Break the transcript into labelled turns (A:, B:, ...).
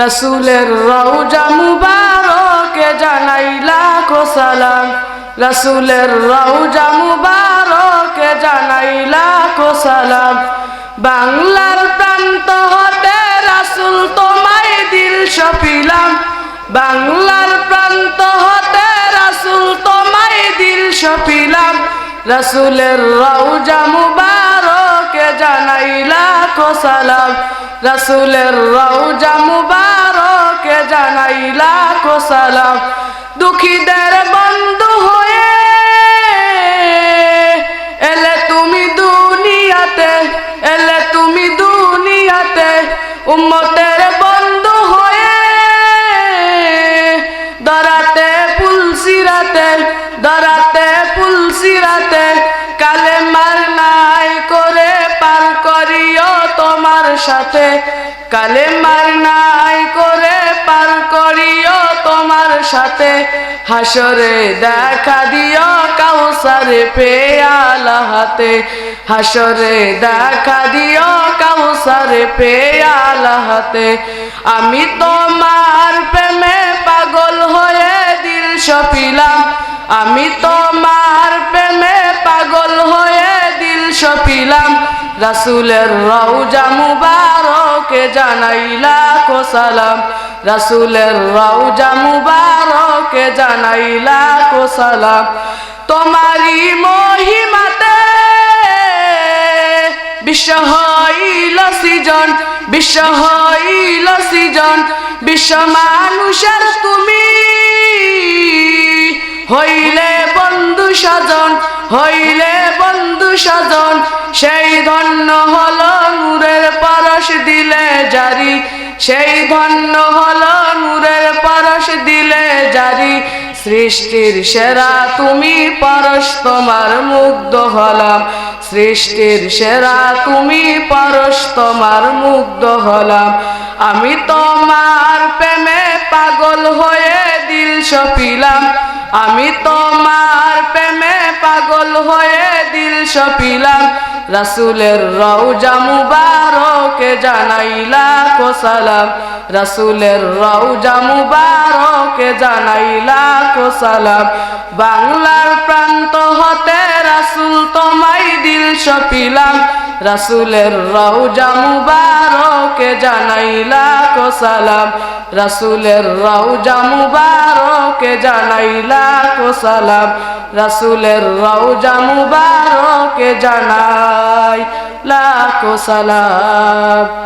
A: রসুলের রৌজা মুবারকে জানাই লাখো সালাম। রসুলের রৌজা মুবারকে জানাই লাখো সালাম। বাংলার প্রান্ত হতে রাসুল তোমায় দিল সপিলাম। বাংলার প্রান্ত হতে রাসুল তোমায় দিল সপিলাম। রসুলের রৌজা মুবারকে জানাই লাখো সালাম। রসুলের রৌজা মুবারকে জানাই লাখো সালাম। দুঃখীদের বন্ধু হয়ে এলে তুমি দুনিয়াতে, এলে তুমি দুনিয়াতে। উম্মতের বন্ধু হয়ে দরাতে পুলসিরাতে দরাতে পুলসিরাতে কালে সাথে কালে মার নাই করে পার করিও তোমার সাথে। হাসরে দেখা দিও কাউসারে পেয়ালা হাতে। হাসরে দেখা দিও কাউসারে পেয়ালা হাতে। আমি তোমার প্রেমে পাগল হয়ে দিল সপিলাম। আমি তোমার রাসুলের রৌজা মুবারকে জানাইলা কো সালাম। রাসুলের রৌজা মুবারকে জানাইলা কো সালাম। তোমারি মহিমাতে বিশ্ব হইল সৃজন, বিশ্ব হইল সৃজন, বিশ্ব মানুষের তুমি হইলে বন্ধু স্বজন, হইলে বন্ধু স্বজন। সেই ধন্য হলো নূরের পরশ দিলে জারি। সৃষ্টির সেরা তুমি পরশ, তোমার মুগ্ধ হলাম। সৃষ্টির সেরা তুমি পরশ, তোমার মুগ্ধ হলাম। আমি তোমার প্রেমে পাগল হয়ে দিল সপিলাম। আমি তোমার প্রেমে পাগল হয়ে দিল সপিলাম। রাসুলের রৌজা মুবারকে জানাইলা কো সালাম। রাসুলের রৌজা মুবারকে জানাইলা কো সালাম। বাংলার প্রান্ত হতে রাসুল তোমায় দিল সপিলাম রাসুলের রৌজা মুবারকে জানাইলা কো সালাম। রাসুলের রৌজা মুবারকে জানাইলা কো সালাম। রাসুলের রৌজা মুবারকে জানাই লাখো সালাম।